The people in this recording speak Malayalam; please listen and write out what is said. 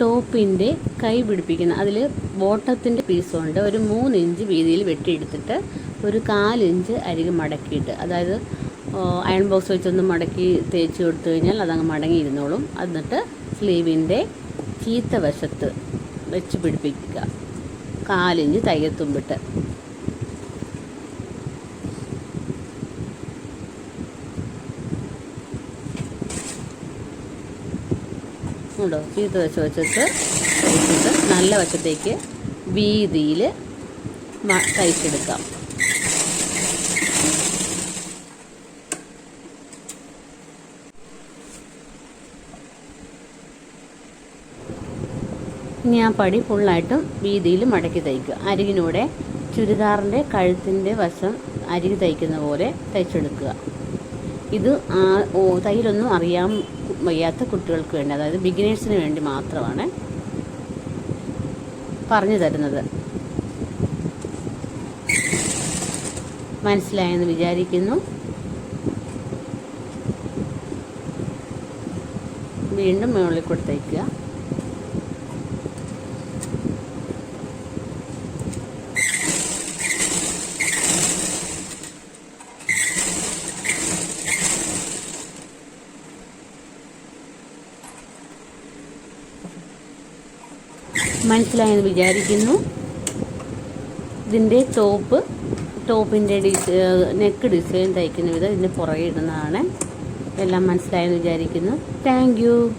ടോപ്പിന്റെ കൈ പിടിപ്പിക്കുന്ന അതിൽ ബോട്ടത്തിന്റെ പീസുണ്ട്. ഒരു മൂന്ന് ഇഞ്ച് വീതിയിൽ വെട്ടിയെടുത്തിട്ട് ഒരു കാലിഞ്ച് അരികെ മടക്കിയിട്ട് അതായത് അയൺ ബോക്സ് വെച്ചൊന്ന് മടക്കി തേച്ച് കൊടുത്തു കഴിഞ്ഞാൽ അതങ്ങ് മടങ്ങിയിരുന്നോളും എന്നിട്ട് സ്ലീവിന്റെ ചീത്ത വശത്ത് വെച്ച് പിടിപ്പിക്കുക. കാലിഞ്ച് തയ്യത്തുമ്പിട്ട് ഉണ്ടോ? ചീത്ത വശം വെച്ചിട്ട് നല്ല വശത്തേക്ക് വീതിയിൽ തയ്ച്ചെടുക്കാം ഇനി ആ പടി ഫുള്ളായിട്ടും വീതിയിൽ മടക്കി തയ്ക്കുക. അരികിനൂടെ ചുരിദാറിന്റെ കഴുത്തിന്റെ വശം അരികി തയ്ക്കുന്ന പോലെ തയ്ച്ചെടുക്കുക. ഇത് ഓ തയ്യലൊന്നും അറിയാൻ വയ്യാത്ത കുട്ടികൾക്ക് വേണ്ടി അതായത് ബിഗിനേഴ്സിന് വേണ്ടി മാത്രമാണ് പറഞ്ഞു തരുന്നത്. മനസ്സിലായെന്ന് വിചാരിക്കുന്നു. വീണ്ടും മുകളിൽ കൂടെ മനസ്സിലായെന്ന് വിചാരിക്കുന്നു. ഇതിന്റെ ടോപ്പ് ടോപ്പിന്റെ ഡിസ് നെക്ക് ഡിസൈൻ തയ്ക്കുന്ന വിധം ഇതിന്റെ പുറകെ ഇടുന്നതാണ്. എല്ലാം മനസ്സിലായെന്ന് വിചാരിക്കുന്നു. താങ്ക്